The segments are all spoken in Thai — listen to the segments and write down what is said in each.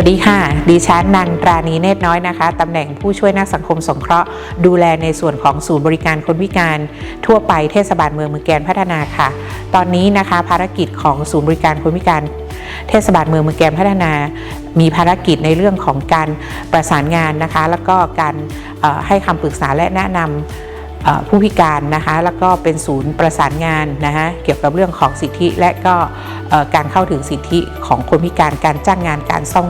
วัสดีค่ะ ดิฉันนันตรานีเนตรน้อยนะคะ ตำแหน่งผู้ช่วยนักสังคมสงเคราะห์ ดูแลในส่วนของศูนย์บริการคนพิการทั่วไปเทศบาลเมืองมือแกนพัฒนาค่ะ ตอนนี้นะคะภารกิจของศูนย์บริการคนพิการ เทศบาลเมืองมือแกนพัฒนา มีภารกิจในเรื่องของการประสานงานนะคะ แล้วก็การให้คำปรึกษาและแนะนำ ผู้พิการนะคะแล้วก็เป็นศูนย์ประสานงานนะคะเกี่ยวกับเรื่องของสิทธิและก็การเข้าถึงสิทธิของคนพิการการจ้างงานการซ่อม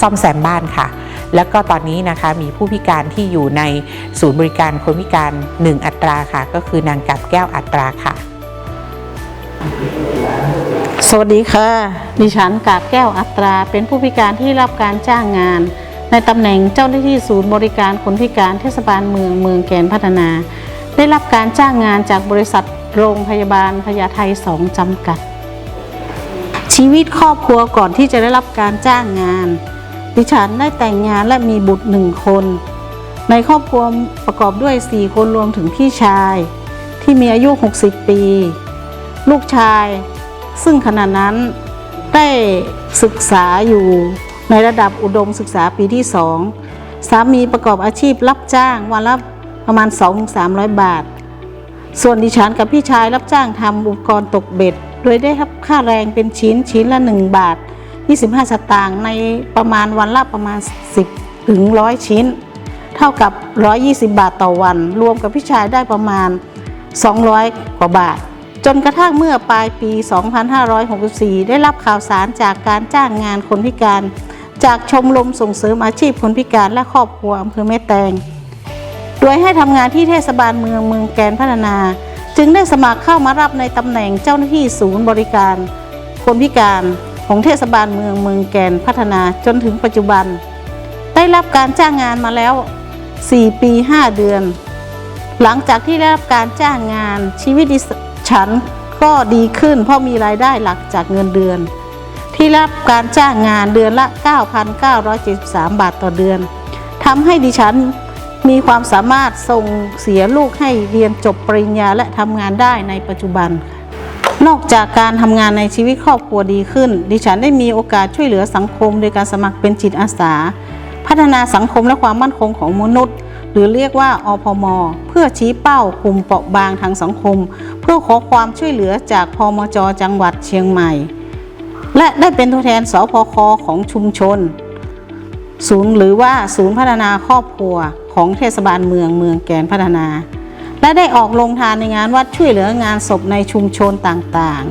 ซ่อมแซมบ้านค่ะ แล้วก็ตอนนี้นะคะมีผู้พิการที่อยู่ในศูนย์บริการคนพิการ 1 อัตราค่ะ ก็คือนางกับแก้วอัตราค่ะ สวัสดีค่ะ ดิฉันกาบแก้วอัตรา เป็นผู้พิการที่รับการจ้างงาน ในตำแหน่งเจ้าหน้าที่ศูนย์บริการคนพิการเทศบาลเมืองเมืองแกนพัฒนา ได้รับการจ้างงานจากบริษัทโรงพยาบาลพญาไทสองจำกัด ชีวิตครอบครัวก่อนที่จะได้รับการจ้างงาน ดิฉันได้แต่งงานและมีบุตรหนึ่งคน ในครอบครัวประกอบด้วย 4 คนรวมถึงพี่ชาย ที่มีอายุ 60 ปี ลูกชาย ซึ่งขณะนั้นได้ศึกษาอยู่ในระดับอุดมศึกษาปีที่สองสามีประกอบอาชีพรับจ้างวันละ ประมาณ 2-300 บาท ส่วนดิฉันกับพี่ชายรับจ้างทำอุปกรณ์ตกเบ็ด โดยได้รับค่าแรงเป็นชิ้นชิ้นละ 1 บาท 25 สตางค์ในประมาณวันละประมาณ 10ถึง100 ชิ้น เท่ากับ 120 บาทต่อวัน รวมกับพี่ชายได้ประมาณ 200 กว่าบาท จนกระทั่งเมื่อปลายปี 2564 ได้รับข่าวสารจากการจ้างงานคนพิการ จากชมรมส่งเสริมอาชีพคนพิการและครอบครัวอำเภอแม่แตง โดยให้ทำงานที่เทศบาลเมืองเมืองแกนพัฒนา จึงได้สมัครเข้ามารับในตำแหน่งเจ้าหน้าที่ศูนย์บริการคนพิการของเทศบาลเมืองเมืองแกนพัฒนาจนถึงปัจจุบัน ได้รับการจ้างงานมาแล้ว 4 ปี 5 เดือน หลังจากที่ได้รับการจ้างงานชีวิตดิฉันก็ดีขึ้นเพราะมีรายได้หลักจากเงินเดือน ที่รับการจ้างงานเดือนละ 9,973 บาทต่อเดือนทำให้ดิฉัน มีความสามารถส่งเสียลูกให้เรียนจบปริญญาและทำงานได้ในปัจจุบัน นอกจากการทำงานในชีวิตครอบครัวดีขึ้น ดิฉันได้มีโอกาสช่วยเหลือสังคม โดยการสมัครเป็นจิตอาสา พัฒนาสังคมและความมั่นคงของมนุษย์ หรือเรียกว่าอพม เพื่อชี้เป้ากลุ่มเปราะบางทางสังคม เพื่อขอความช่วยเหลือจากพมจจังหวัดเชียงใหม่ และได้เป็นตัวแทนสพคของชุมชน ศูนย์หรือว่าศูนย์พัฒนาครอบครัว ของเทศบาลเมืองเมืองแกนพัฒนา และได้ออกลงทานในงานวัดช่วยเหลืองานศพในชุมชนต่าง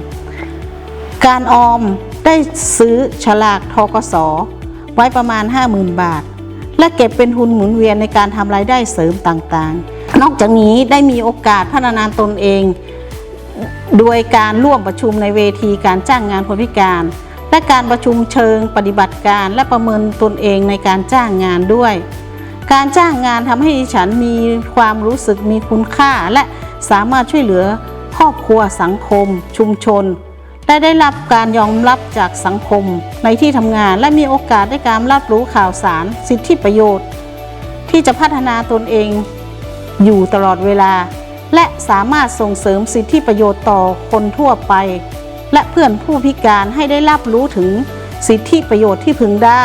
ๆ การออมได้ซื้อฉลากทกสไว้ประมาณ 50,000 บาท และเก็บเป็นทุนหมุนเวียนในการทำรายได้เสริมต่างๆ นอกจากนี้ได้มีโอกาสพัฒนาตนเอง โดยการร่วมประชุมในเวทีการจ้างงานคนพิการ และการประชุมเชิงปฏิบัติการ และประเมินตนเองในการจ้างงานด้วย การจ้างงานทำให้ดิฉันมีความรู้สึกมีคุณค่า และสามารถช่วยเหลือครอบครัวสังคม ชุมชน และได้รับการยอมรับจากสังคม ในที่ทำงานและมีโอกาสได้การรับรู้ข่าวสาร สิทธิประโยชน์ ที่จะพัฒนาตนเอง อยู่ตลอดเวลา และสามารถส่งเสริมสิทธิประโยชน์ต่อคนทั่วไป และเพื่อนผู้พิการให้ได้รับรู้ถึงสิทธิประโยชน์ที่พึงได้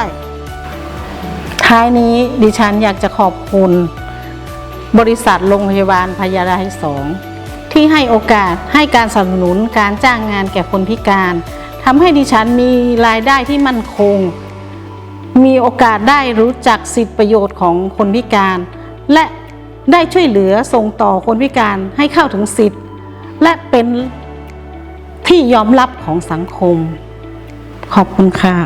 ท้ายนี้ดิฉันอยากจะขอบคุณ บริษัทโรงพยาบาลพญาไทสองที่ให้โอกาสให้การสนับสนุนการจ้างงานแก่คนพิการทำให้ดิฉันมีรายได้ที่มั่นคง มีโอกาสได้รู้จักสิทธิประโยชน์ของคนพิการ และได้ช่วยเหลือส่งต่อคนพิการให้เข้าถึงสิทธิ์และเป็นที่ยอมรับของสังคม ขอบคุณค่ะ